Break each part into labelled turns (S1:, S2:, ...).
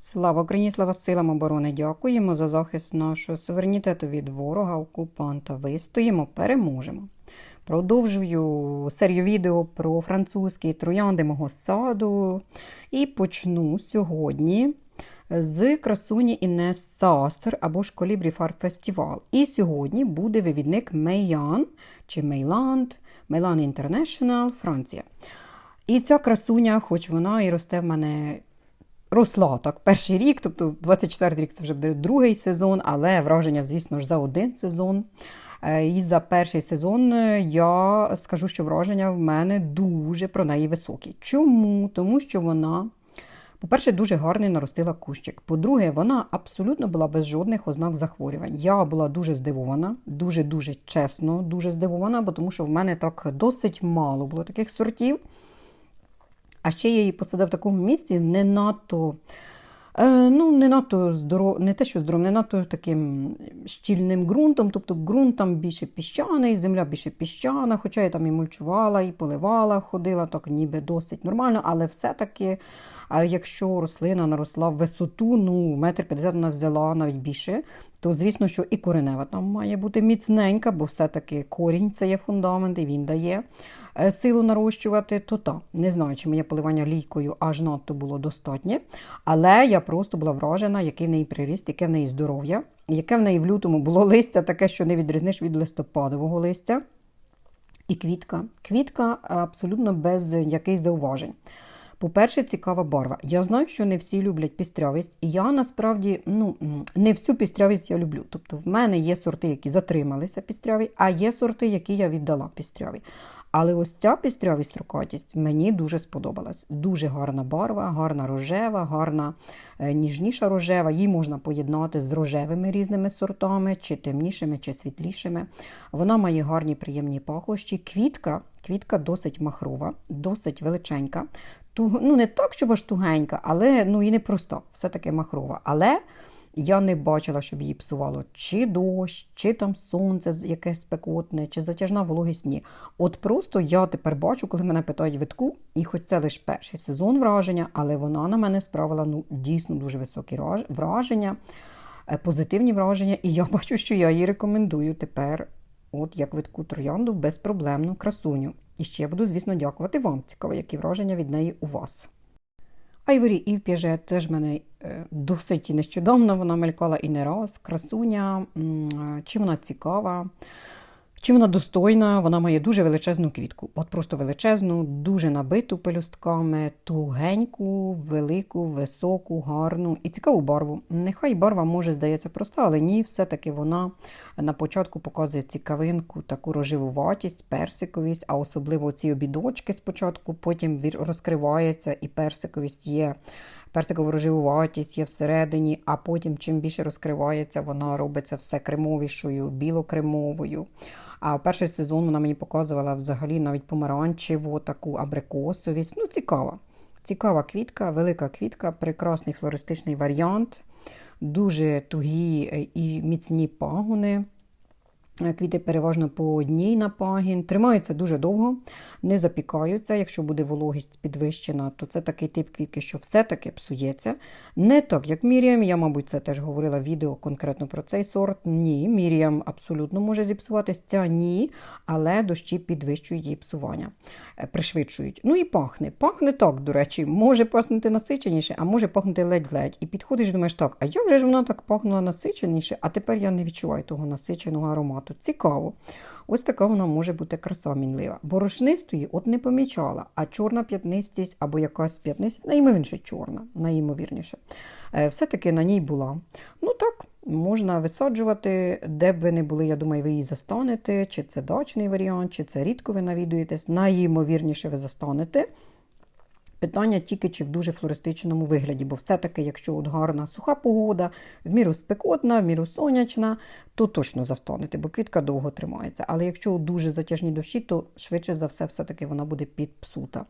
S1: Слава Україні, слава силам оборони! Дякуємо за захист нашого суверенітету від ворога, окупанта. Вистоїмо, переможемо. Продовжую серію відео про французькі троянди мого саду. І почну сьогодні з красуні Інес Састер або ж Колібрі Фарб Фестивал. І сьогодні буде вивідник Мейян чи Мейланд, Мейлан Інтернешнл, Франція. І ця красуня, хоч вона і росте в мене росла так перший рік, тобто 24 рік це вже буде другий сезон, але враження, звісно ж, за один сезон. Е, І за перший сезон е, я скажу, що враження в мене дуже про неї високі. Чому? Тому що вона, по-перше, дуже гарний наростила кущик. По-друге, вона абсолютно була без жодних ознак захворювань. Я була дуже здивована, дуже-дуже чесно, дуже здивована, бо тому що в мене так досить мало було таких сортів. А ще я її посадив в такому місці не надто. е, Ну, не надто здоров... не те, що здоров, не надто таким щільним ґрунтом, тобто ґрунт там більше піщаний, земля більше піщана, хоча я там і мульчувала, і поливала, ходила, так ніби досить нормально, але все-таки, е, якщо рослина наросла в висоту, ну, метр п'ятдесят вона взяла навіть більше, то звісно, що і коренева там має бути міцненька, бо все-таки корінь це є фундамент, і він дає е, силу нарощувати, то та. Не знаю, чи моє поливання лійкою аж надто було достатнє. Але я просто була вражена, який в неї приріст, яке в неї здоров'я, яке в неї в лютому було листя, таке, що не відрізниш від листопадового листя. І квітка. Квітка абсолютно без якихось зауважень. По-перше, цікава барва. Я знаю, що не всі люблять пістрявість, і я насправді ну, не всю пістрявість я люблю. Тобто в мене є сорти, які затрималися пістряві, а є сорти, які я віддала пістряві. Але ось ця пістрявість рукатість мені дуже сподобалась. Дуже гарна барва, гарна рожева, гарна е, ніжніша рожева. Її можна поєднати з рожевими різними сортами, чи темнішими, чи світлішими. Вона має гарні приємні пахощі. Квітка, квітка досить махрова, досить величенька. Туг... Ну, не так, щоб аж тугенька, але ну, і не проста, все-таки махрова. Але я не бачила, щоб її псувало чи дощ, чи там сонце якесь спекотне, чи затяжна вологість. Ні. От просто я тепер бачу, коли мене питають витку, і хоч це лише перший сезон враження, але вона на мене справила ну, дійсно дуже високі враження, е, позитивні враження. І я бачу, що я її рекомендую тепер, от як витку троянду, безпроблемну красуню. І ще я буду, звісно, дякувати вам. Цікаво, які враження від неї у вас. Айворі і П'єже теж мене е, досить нещодавно вона мелькала і не раз. Красуня, е, чи вона цікава, чи вона достойна, вона має дуже величезну квітку. От просто величезну, дуже набиту пелюстками, тугеньку, велику, високу, гарну і цікаву барву. Нехай барва може здається проста, але ні, все-таки вона на початку показує цікавинку, таку рожевуватість, персиковість, а особливо ці обідочки спочатку, потім розкривається і персиковість є. Персикова рожевуватість є всередині, а потім, чим більше розкривається, вона робиться все кремовішою, білокремовою. А перший сезон вона мені показувала взагалі навіть помаранчеву, таку абрикосовість. Ну, цікава. Цікава квітка, велика квітка, прекрасний флористичний варіант, дуже тугі е, і міцні пагони. Квіти переважно по одній на пагін. Тримаються дуже довго, не запікаються. Якщо буде вологість підвищена, то це такий тип квітки, що все-таки псується. Не так, як Міріам. Я, мабуть, це теж говорила в відео конкретно про цей сорт. Ні, Міріам абсолютно може зіпсуватись. Ця ні, але дощі підвищують її псування, е, пришвидшують. Ну і пахне. Пахне так, до речі, може пахнути насиченіше, а може пахнути ледь-ледь. І підходиш, думаєш, так, а як же ж вона так пахнула насиченіше, а тепер я не відчуваю того насиченого аромату. Цікаво. Ось така вона може бути краса мінлива. Борошнистої от не помічала, а чорна п'ятнистість або якась п'ятнистість, найімовірніше чорна, найімовірніше. Е, Все-таки на ній була. Ну так, можна висаджувати, де б ви не були, я думаю, ви її застанете, чи це дачний варіант, чи це рідко ви навідуєтесь. Найімовірніше ви застанете. Питання тільки чи в дуже флористичному вигляді, бо все-таки, якщо от гарна суха погода, в міру спекотна, в міру сонячна, то точно застанете, бо квітка довго тримається. Але якщо дуже затяжні дощі, то швидше за все, все-таки вона буде підпсута.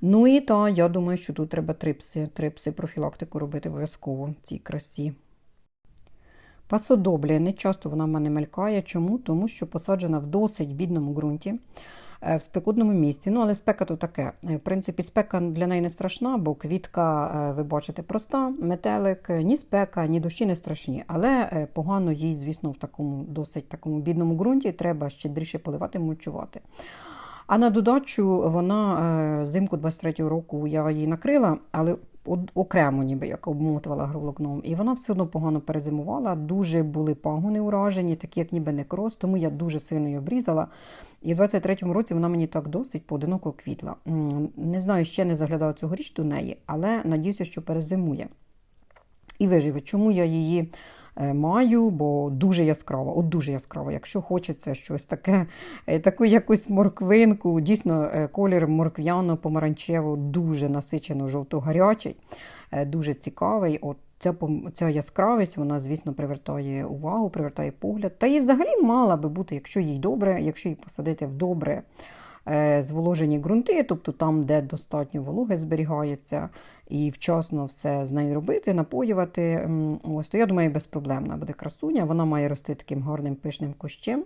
S1: Ну і та, я думаю, що тут треба трипси, трипси профілактику робити обов'язково в цій красі. Пасодоблія, не часто вона в мене мелькає. Чому? Тому що посаджена в досить бідному ґрунті. Е, в спекотному місці. Ну, але спека то таке. Е, В принципі, спека для неї не страшна, бо квітка, е, ви бачите, проста, метелик, ні спека, ні дощі не страшні. Але погано їй, звісно, в такому досить такому бідному ґрунті треба щедріше поливати, мульчувати. А на додачу вона зимку 23-го року я її накрила, але окремо ніби як обмотувала агроволокном. І вона все одно погано перезимувала. Дуже були пагони уражені, такі як ніби некроз, тому я дуже сильно її обрізала. І в 23-му році вона мені так досить поодиноко квітла. Не знаю, ще не заглядала цьогоріч до неї, але надіюся, що перезимує. І виживе. Чому я її е, маю? Бо дуже яскрава, от дуже яскрава. Якщо хочеться щось таке, е, таку якусь морквинку, дійсно е, колір морквяно-помаранчево, дуже насичено жовто-гарячий, дуже цікавий. От Ця, ця яскравість, вона, звісно, привертає увагу, привертає погляд. Та і взагалі мала би бути, якщо їй добре, якщо її посадити в добре е, зволожені ґрунти, тобто там, де достатньо вологи зберігається, і вчасно все з нею робити, напоювати. Ось, то я думаю, безпроблемна буде красуня. Вона має рости таким гарним пишним кущем.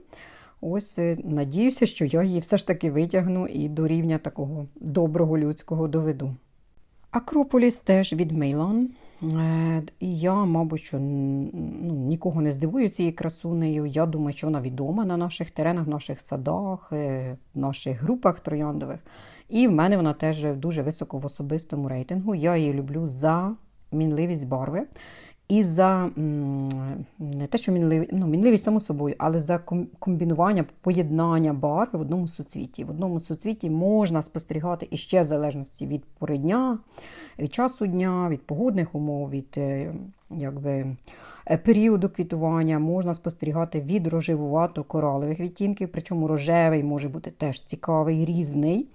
S1: Ось е, надіюся, що я її все ж таки витягну і до рівня такого доброго людського доведу. Акрополіс теж від Мейлан. Е, я, мабуть, що ну, нікого не здивую цією красунею. Я думаю, що вона відома на наших теренах, в наших садах, е, в наших групах трояндових. І в мене вона теж дуже високо в особистому рейтингу. Я її люблю за мінливість барви. І за не те, що мінливість, ну, мінливість само собою, але за комбінування, поєднання барви в одному суцвіті. В одному суцвіті можна спостерігати і ще в залежності від пори дня, від часу дня, від погодних умов, від е, якби, е, періоду квітування, можна спостерігати від рожевувато-коралових відтінків, причому рожевий може бути теж цікавий, різний.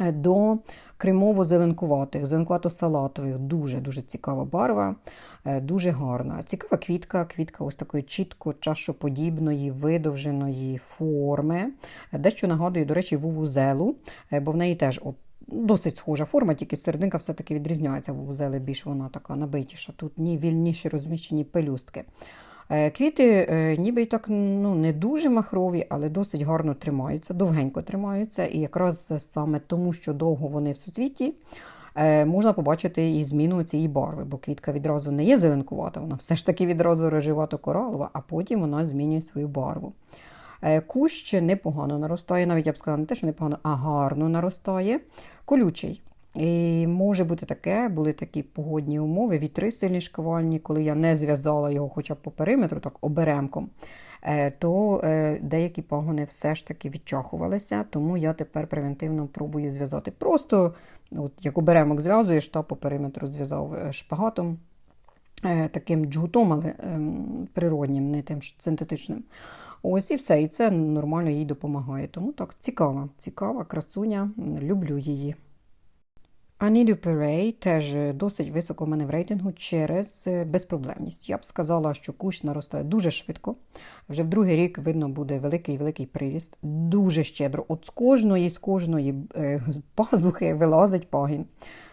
S1: Е, До кремово-зеленкуватих, зеленкувато-салатових, дуже-дуже цікава барва, е, дуже гарна. Цікава квітка, квітка ось такої чітко чашоподібної, видовженої форми. Е, Дещо нагадує, до речі, вувузелу, бо в неї теж от, досить схожа форма, тільки серединка все-таки відрізняється. Вувузели більш вона така набитіша. Тут ні вільніші розміщені пелюстки. Е, Квіти е, ніби й так ну, не дуже махрові, але досить гарно тримаються, довгенько тримаються. І якраз саме тому, що довго вони в суцвіті, е, можна побачити і зміну цієї барви, бо квітка відразу не є зеленкувата, вона все ж таки відразу рожевато коралова, а потім вона змінює свою барву. Кущ непогано наростає, навіть я б сказала, не те, що непогано, а гарно наростає. Колючий. І може бути таке, були такі погодні умови, вітри сильні шквальні, коли я не зв'язала його хоча б по периметру, так оберемком, е, то е, деякі пагони все ж таки відчахувалися, тому я тепер превентивно пробую зв'язати. Просто, от як оберемок зв'язуєш, та по периметру зв'язав е, шпагатом, таким джгутом, але ем, природнім, не тим синтетичним. Ось і все, і це нормально їй допомагає. Тому так, цікава, цікава, красуня, люблю її. Анілю Перей теж досить високо в мене в рейтингу через е, безпроблемність. Я б сказала, що кущ наростає дуже швидко. Вже в другий рік видно буде великий великий приріст, дуже щедро. От з кожної з кожної е, пазухи вилазить пагін.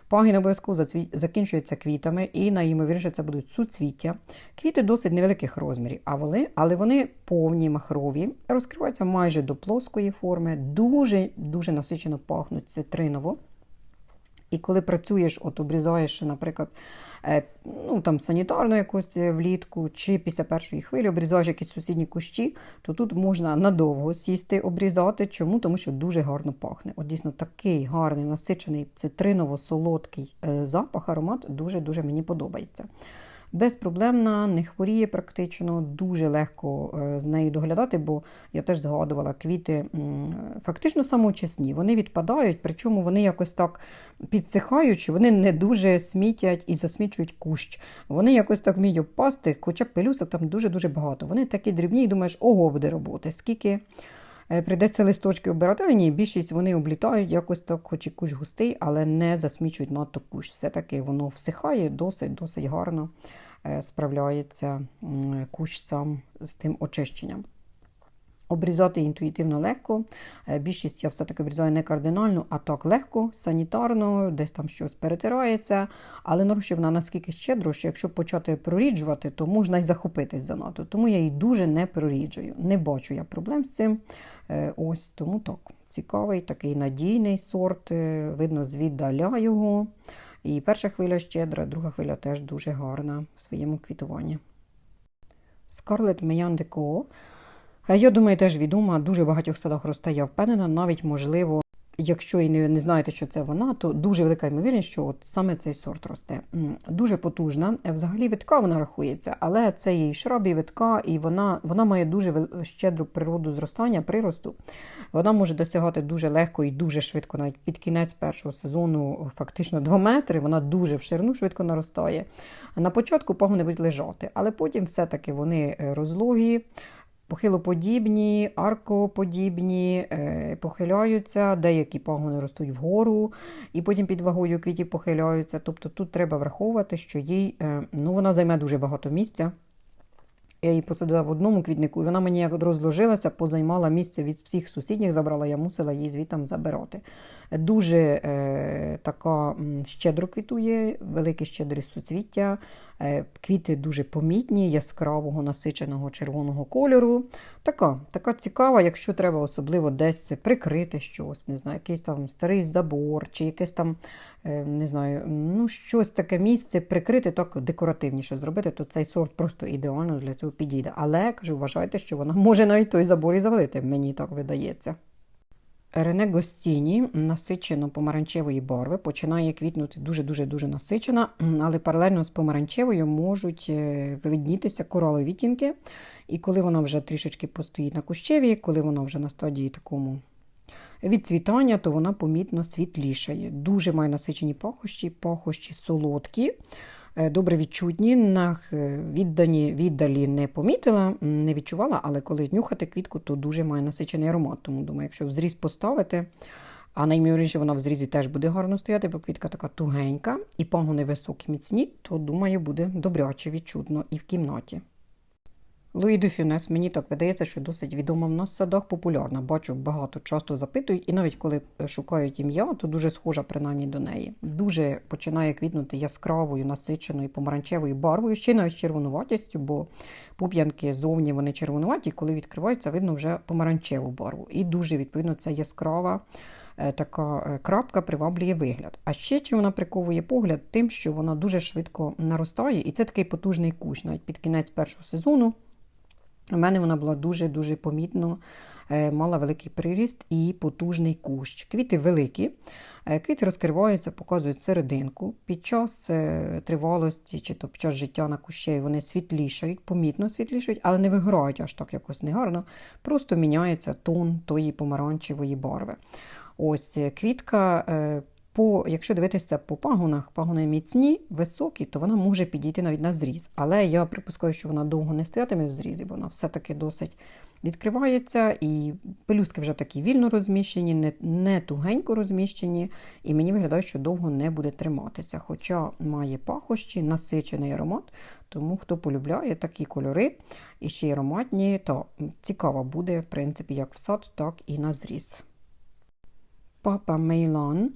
S1: Пагін обов'язково зацві- закінчується квітами, і найімовірніше це будуть суцвіття. Квіти досить невеликих розмірів, а вони, але вони повні махрові, розкриваються майже до плоскої форми, дуже дуже насичено пахнуть цитриново. І коли працюєш, от обрізаєш, наприклад, е, ну, там, санітарну якусь влітку, чи після першої хвилі обрізаєш якісь сусідні кущі, то тут можна надовго сісти, обрізати. Чому? Тому що дуже гарно пахне. От дійсно такий гарний, насичений цитриново-солодкий е, запах, аромат дуже-дуже мені подобається. Безпроблемна, не хворіє практично, дуже легко е, з нею доглядати, бо я теж згадувала, квіти фактично самоочисні. Вони відпадають, причому вони якось так підсихаючи, вони не дуже смітять і засмічують кущ. Вони якось так вміють обпасти, хоча б пелюсток там дуже-дуже багато. Вони такі дрібні, і думаєш, ого, буде роботи. Скільки е, прийдеться листочки обирати, але ні, більшість вони облітають якось так, хоч і кущ густий, але не засмічують надто кущ. Все-таки воно всихає досить-досить гарно справляється м, кущ сам з тим очищенням. Обрізати інтуїтивно легко. Е, Більшість я все-таки обрізаю не кардинально, а так легко, санітарно, десь там щось перетирається. Але нарощує наскільки щедро, що якщо почати проріджувати, то можна й захопитись занадто. Тому я її дуже не проріджую. Не бачу я проблем з цим. Е, Ось тому так. цікавий, такий надійний сорт, е, видно звіддаля його. І перша хвиля щедра, друга хвиля теж дуже гарна в своєму квітуванні. Scarlet Mayan. Е, Я думаю, теж відома, дуже багатьох садах росте, впевнена, навіть можливо, якщо і не, знаєте, що це вона, то дуже велика ймовірність, що от саме цей сорт росте. Дуже потужна. Е, Взагалі витка вона рахується, але це її шрабі витка, і вона, вона має дуже щедру природу зростання, приросту. Вона може досягати дуже легко і дуже швидко, навіть під кінець першого сезону, фактично 2 метри. Вона дуже в ширину швидко наростає. На початку пагони будуть лежати, але потім все-таки вони е, розлогі, похилоподібні, аркоподібні, е, похиляються, деякі пагони ростуть вгору, і потім під вагою квітів похиляються. Тобто тут треба враховувати, що їй е, ну, вона займе дуже багато місця. Я її посадила в одному квітнику, і вона мені як розложилася, позаймала місце від всіх сусідніх, забрала, я мусила її звітам забирати. Дуже е, така щедро квітує, велике щедрі суцвіття, е, квіти дуже помітні, яскравого, насиченого червоного кольору. Така, така цікава, якщо треба особливо десь прикрити щось, не знаю, якийсь там старий забор, чи якесь там, не знаю, ну, щось таке місце прикрити, так декоративніше зробити, то цей сорт просто ідеально для цього підійде. Але кажу, вважайте, що вона може навіть той забор і завалити, мені так видається. Рене Гостіні насичено помаранчевої барви, починає квітнути дуже-дуже дуже насичена, але паралельно з помаранчевою можуть е, виднітися коралові відтінки. І коли вона вже трішечки постоїть на кущеві, коли вона вже на стадії такому відцвітання, то вона помітно світлішає. Дуже має насичені пахощі, пахощі солодкі, е, добре відчутні. Е, віддані віддалі не помітила, не відчувала, але коли нюхати квітку, то дуже має насичений аромат. Тому думаю, якщо в зріз поставити, а найімовірніше вона в зрізі теж буде гарно стояти, бо квітка така тугенька і пагони високі, міцні, то думаю, буде добряче відчутно і в кімнаті. Луї де Фюнес, мені так видається, що досить відома в нас садах популярна. Бачу, багато часто запитують, і навіть коли е, шукають ім'я, то дуже схожа принаймні до неї. Дуже починає квітнути яскравою, насиченою помаранчевою барвою, ще навіть червонуватістю, бо пуп'янки зовні вони червонуваті, коли відкриваються, видно вже помаранчеву барву. І дуже відповідно це яскрава. е, Така е, крапка приваблює вигляд. А ще чим вона приковує погляд, тим, що вона дуже швидко наростає, і це такий потужний кущ. Навіть під кінець першого сезону у мене вона була дуже-дуже помітно, е, мала великий приріст і потужний кущ. Квіти великі, е, квіти розкриваються, показують серединку. Під час е, тривалості чи то під час життя на кущі вони світлішають, помітно світлішають, але не виграють аж так якось негарно. Просто міняється тон тої помаранчевої барви. Ось квітка. По, якщо дивитися по пагонах, пагони міцні, високі, то вона може підійти навіть на зріз. Але я припускаю, що вона довго не стоятиме в зрізі, бо вона все-таки досить відкривається, і пелюстки вже такі вільно розміщені, не, не тугенько розміщені, і мені виглядає, що довго не буде триматися. Хоча має пахощі, насичений аромат, тому хто полюбляє такі кольори і ще й ароматні, то цікаво буде, в принципі, як в сад, так і на зріз. Папа Мейлан.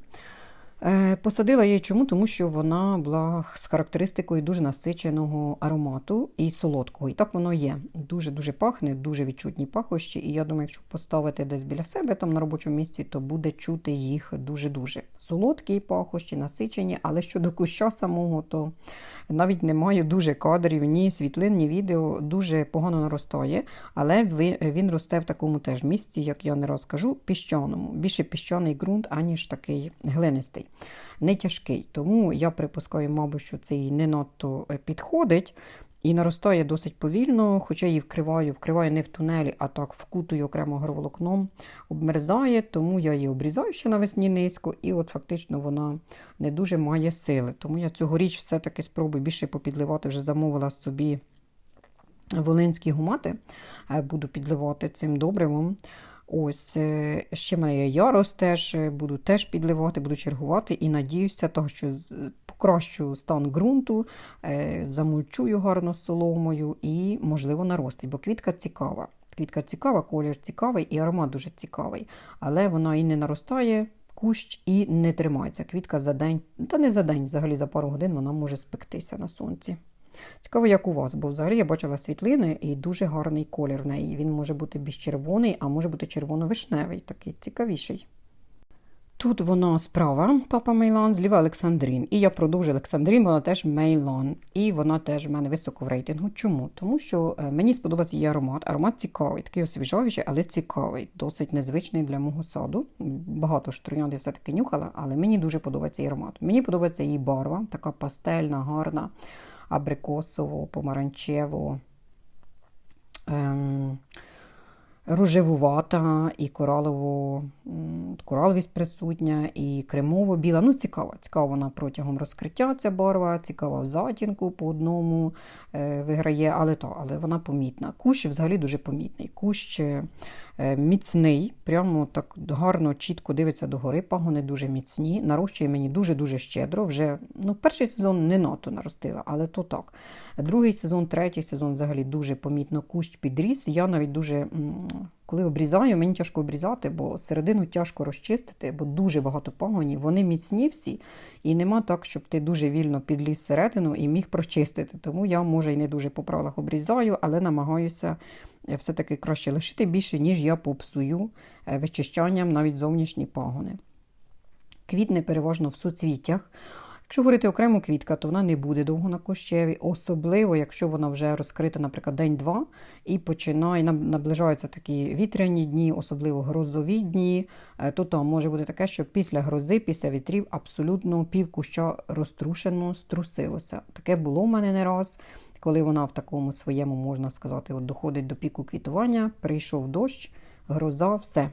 S1: Е, Посадила її чому? Тому що вона була з характеристикою дуже насиченого аромату і солодкого. І так воно є. Дуже-дуже пахне, дуже відчутні пахощі. І я думаю, якщо поставити десь біля себе там на робочому місці, то буде чути їх дуже-дуже. Солодкі пахощі, насичені, але щодо куща самого, то навіть немає дуже кадрів, ні світлин, ні відео, дуже погано наростає. Але він росте в такому теж місці, як я не раз кажу, піщаному. Більше піщаний ґрунт, аніж такий глинистий не тяжкий. Тому я припускаю, мабуть, що це їй не надто е, підходить. І наростає досить повільно, хоча її вкриваю, вкриваю не в тунелі, а так вкутую окремо агроволокном, обмерзає, тому я її обрізаю ще навесні низько, і от фактично вона не дуже має сили. Тому я цьогоріч все-таки спробую більше попідливати, вже замовила собі волинські гумати, е, буду підливати цим добривом. Ось е, ще має ярос теж, е, буду теж підливати, буду чергувати і надіюся, того, що покращу стан ґрунту, е, замульчую гарно соломою і, можливо, наростить, бо квітка цікава. Квітка цікава, колір цікавий і аромат дуже цікавий. Але вона і не наростає, кущ і не тримається. Квітка за день, та не за день, взагалі за пару годин вона може спектися на сонці. Цікаво, як у вас, бо взагалі я бачила світлини і дуже гарний колір в неї. Він може бути більш червоний, а може бути червоно-вишневий, такий цікавіший. Тут вона справа, папа Мейлан, зліва Олександрін. І я продовжую Олександрін, вона теж Мейлан. І вона теж в мене високо в рейтингу. Чому? Тому що е, мені сподобається її аромат. Аромат цікавий, такий освіжаючий, але цікавий, досить незвичний для мого саду. Багато ж троянди все-таки нюхала, але мені дуже подобається її аромат. Мені подобається її барва, така пастельна, гарна, абрикосово, помаранчево. Ем, рожевувата, і коралово, м, кораловість присутня, і кремово-біла. Ну, цікава. Цікава вона протягом розкриття ця барва, цікава в затінку по одному е, виграє, але то, але вона помітна. Кущ взагалі дуже помітний. Кущ е, міцний, прямо так гарно, чітко дивиться догори, пагони дуже міцні. Нарощує мені дуже-дуже щедро. Вже ну, перший сезон не надто наростила, але то так. Другий сезон, третій сезон взагалі дуже помітно кущ підріс. Я навіть дуже, коли обрізаю, мені тяжко обрізати, бо середину тяжко розчистити, бо дуже багато пагонів. Вони міцні всі, і нема так, щоб ти дуже вільно підліз середину і міг прочистити. Тому я, може, і не дуже по правилах обрізаю, але намагаюся е, все-таки краще лишити більше, ніж я попсую е, вичищанням навіть зовнішні пагони. Квітне переважно в суцвіттях. Якщо говорити окремо квітка, то вона не буде довго на кущеві, особливо, якщо вона вже розкрита, наприклад, день-два, і починає наближаються такі вітряні дні, особливо грозові дні, е, то може бути таке, що після грози, після вітрів абсолютно пів куща розтрушено, струсилося. Таке було в мене не раз. Коли вона в такому своєму, можна сказати, от доходить до піку квітування, прийшов дощ, гроза, все.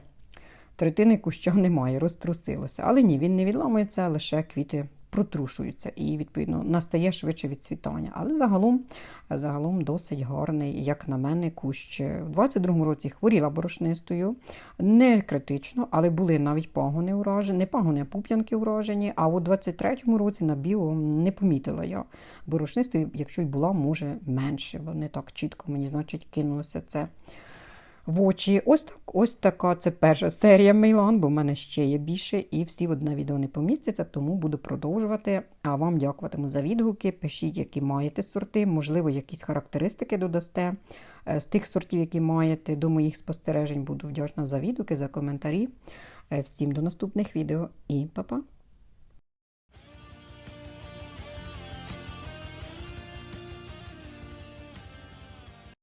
S1: Третини куща немає, розтрусилося. Але ні, він не відламується, лише квіти протрушуються і, відповідно, настає швидше відцвітання. Але загалом, загалом досить гарний, як на мене, кущ. У 22-му році хворіла борошнистою, не критично, але були навіть пагони уражені, не пагони, а пуп'янки уражені. А у 23-му році на біо не помітила я борошнистою, якщо й була, може менше, бо не так чітко мені, значить, кинулося це в очі. Ось так, ось така це перша серія Мейлан, бо в мене ще є більше, і всі одне відео не помістяться, тому буду продовжувати. А вам дякуватиму за відгуки. Пишіть, які маєте сорти, можливо, якісь характеристики додасте е, з тих сортів, які маєте до моїх спостережень. Буду вдячна за відгуки, за коментарі. Е, Всім до наступних відео і па-па!